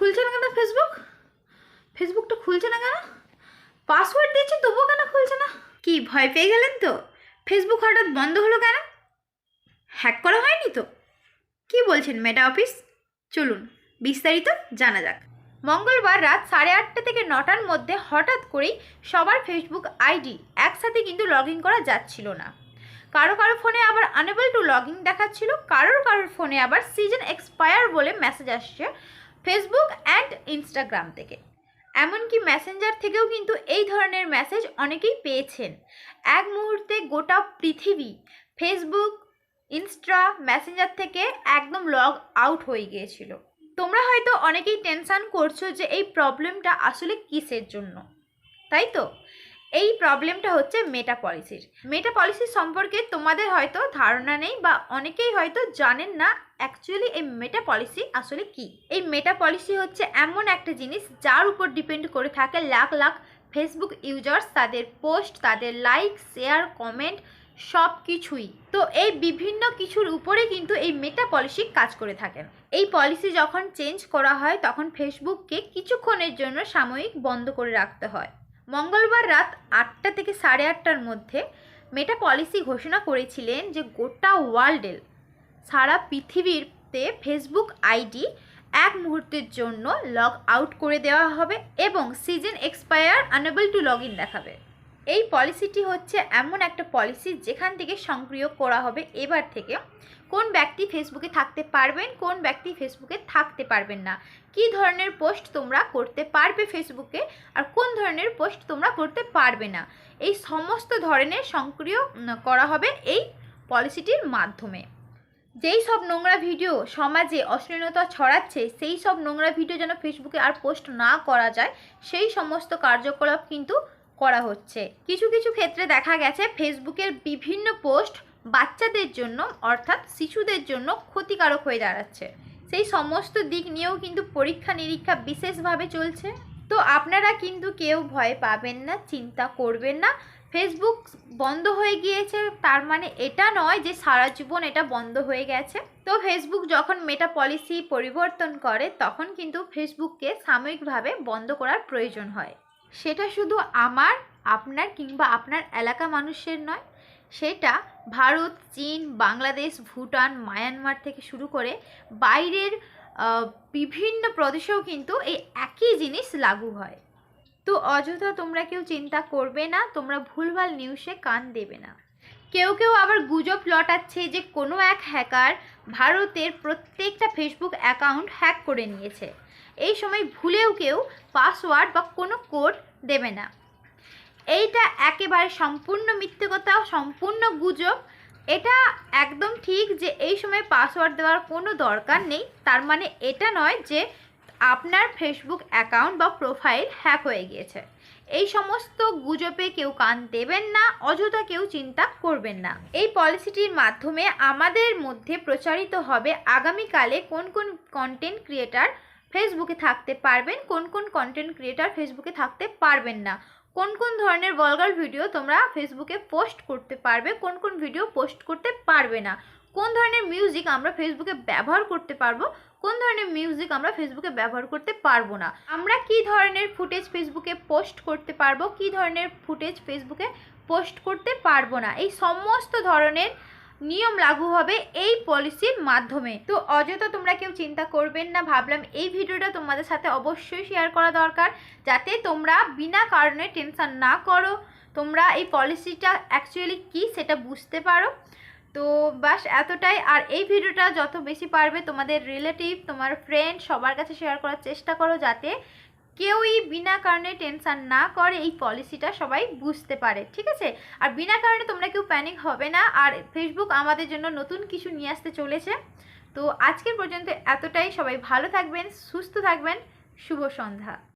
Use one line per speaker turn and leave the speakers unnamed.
খুলছে না কেন ফেসবুক ফেসবুকটা খুলছে না কেন? পাসওয়ার্ড দিয়েছে, তবুও কেন খুলছে না? কি, ভয় পেয়ে গেলেন তো? ফেসবুক হঠাৎ বন্ধ হলো কেন? হ্যাক করা হয়নি তো? কি বলছেন মেটা অফিস চলুন, বিস্তারিত জানা যাক। মঙ্গলবার রাত সাড়ে আটটা থেকে নটার মধ্যে হঠাৎ করেই সবার ফেসবুক আইডি একসাথে কিন্তু লগ ইন করা যাচ্ছিল না। কারও কারও ফোনে আবার আনেবল টু লগ ইন দেখাচ্ছিল, কারোর কারোর ফোনে আবার সিজন এক্সপায়ার বলে মেসেজ আসছে। ফেসবুক অ্যান্ড ইনস্টাগ্রাম থেকে। এমনকি মেসেঞ্জার থেকেও কিন্তু এই ধরনের মেসেজ অনেকেই পেয়েছেন। এক মুহূর্তে গোটা পৃথিবী ফেসবুক ইনস্টা মেসেঞ্জার থেকে একদম লগ আউট হয়ে গিয়েছিল। তোমরা হয়তো অনেকেই টেনশান করছ যে এই প্রবলেমটা আসলে কিসের জন্য? তাই তো? এই প্রবলেমটা হচ্ছে মেটা পলিসির মেটা পলিসি সম্পর্কে তোমাদের হয়তো ধারণা নেই বা অনেকেই হয়তো জানেন না অ্যাকচুয়ালি এই মেটা পলিসি আসলে কি। এই মেটা পলিসি হচ্ছে এমন একটা জিনিস যার উপর ডিপেন্ড করে থাকে লাখ লাখ ফেসবুক ইউজার্স তাদের পোস্ট তাদের লাইক শেয়ার কমেন্ট সব কিছুই তো এই বিভিন্ন কিছুর উপরে কিন্তু এই মেটা পলিসি কাজ করে থাকেন এই পলিসি যখন চেঞ্জ করা হয়, তখন ফেসবুককে কিছুক্ষণের জন্য সাময়িক বন্ধ করে রাখতে হয়। মঙ্গলবার রাত আটটা থেকে সাড়ে আটটার মধ্যে মেটা পলিসি ঘোষণা করেছিলেন যে গোটা ওয়ার্ল্ডের সারা পৃথিবীতে ফেসবুক আইডি এক মুহূর্তের জন্য লগ আউট করে দেওয়া হবে এবং session expire unable to log in দেখাবে। এই পলিসিটি হচ্ছে এমন একটা পলিসি যেখান থেকে সক্রিয় করা হবে এবার থেকে। কোন ব্যক্তি ফেসবুকে থাকতে পারবেন, কোন ব্যক্তি ফেসবুকে থাকতে পারবেন না। কী ধরনের পোস্ট তোমরা করতে পারবে ফেসবুকে আর কোন ধরনের পোস্ট তোমরা করতে পারবে না। এই সমস্ত ধরনের সক্রিয় করা হবে এই পলিসিটির মাধ্যমে। যেই সব নোংরা ভিডিও সমাজে অশ্লীলতা ছড়াচ্ছে, সেই সব নোংরা ভিডিও যেন ফেসবুকে আর পোস্ট না করা যায়, সেই সমস্ত কার্যকলাপ কিন্তু করা হচ্ছে। কিছু কিছু ক্ষেত্রে দেখা গেছে ফেসবুকের বিভিন্ন পোস্ট বাচ্চাদের জন্য, অর্থাৎ শিশুদের জন্য ক্ষতিকারক হয়ে দাঁড়াচ্ছে। সেই সমস্ত দিক নিয়েও কিন্তু পরীক্ষা নিরীক্ষা বিশেষভাবে চলছে। তো আপনারা কিন্তু কেউ ভয় পাবেন না, চিন্তা করবেন না। ফেসবুক বন্ধ হয়ে গিয়েছে, তার মানে এটা নয় যে সারা জীবন এটা বন্ধ হয়ে গেছে। তো ফেসবুক যখন মেটা পলিসি পরিবর্তন করে, তখন কিন্তু ফেসবুককে সাময়িকভাবে বন্ধ করার প্রয়োজন হয়। সেটা শুধু আমার, আপনার কিংবা আপনার এলাকা মানুষের নয়, সেটা ভারত, চীন, বাংলাদেশ, ভুটান, মায়ানমার থেকে শুরু করে বাইরের বিভিন্ন প্রদেশেও কিন্তু এই একই জিনিস লাগু হয়। তো অযথা তোমরা কেউ চিন্তা করবে না, তোমরা ভুলভাল নিউজে কান দেবে না। কেউ কেউ আবার গুজব লটাচ্ছে যে কোনো এক হ্যাকার ভারতের প্রত্যেকটা ফেসবুক অ্যাকাউন্ট হ্যাক করে নিয়েছে। এই সময় ভুলেও কেউ পাসওয়ার্ড বা কোনো কোড দেবে না। এইটা একেবারে সম্পূর্ণ মিথ্যে কথা, সম্পূর্ণ গুজব। এটা একদম ঠিক যে এই সময় পাসওয়ার্ড দেওয়ার কোনো দরকার নেই। তার মানে এটা নয় যে আপনার ফেসবুক অ্যাকাউন্ট বা প্রোফাইল হ্যাক হয়ে গিয়েছে। এই সমস্ত গুজবে কেউ কান দেবেন না, অযথা কেউ চিন্তা করবেন না। এই পলিসিটির মাধ্যমে আমাদের মধ্যে প্রচারিত হবে আগামীকালে কোন কোন কন্টেন্ট ক্রিয়েটার ফেসবুকে থাকতে পারবেন, কোন কোন কন্টেন্ট ক্রিয়েটার ফেসবুকে থাকতে পারবেন না। কোন কোন ধরনের বলগার ভিডিও তোমরা ফেসবুকে পোস্ট করতে পারবে, কোন কোন ভিডিও পোস্ট করতে পারবে না। কোন ধরনের মিউজিক আমরা ফেসবুকে ব্যবহার করতে পারব? কোন ধরনের মিউজিক আমরা ফেসবুকে ব্যবহার করতে পারব না? আমরা কি ধরনের ফুটেজ ফেসবুকে পোস্ট করতে পারব? কি ধরনের ফুটেজ ফেসবুকে পোস্ট করতে পারব না? এই সমস্ত ধরনের নিয়ম লাগু হবে এই পলিসির মাধ্যমে। তো অযথা তোমরা কেউ চিন্তা করবেন না, ভাবলাম এই ভিডিওটা তোমাদের সাথে অবশ্যই শেয়ার করা দরকার, যাতে তোমরা বিনা কারণে টেনশন না করো। তোমরা এই পলিসিটা অ্যাকচুয়ালি কি সেটা বুঝতে পারো। তো বাস এতটাই। আর এই ভিডিওটা যত বেশি পারবে তোমাদের রিলেটিভ তোমার ফ্রেন্ড সবার কাছে শেয়ার করার চেষ্টা করো যাতে কেউই বিনা কারণে টেনশান না করে এই পলিসিটা সবাই বুঝতে পারে, ঠিক আছে? আর বিনা কারণে তোমরা কেউ প্যানিক হবে না। আর ফেসবুক আমাদের জন্য নতুন কিছু নিয়ে আসতে চলেছে। তো আজকের পর্যন্ত এতটাই। সবাই ভালো থাকবেন, সুস্থ থাকবেন। শুভ সন্ধ্যা।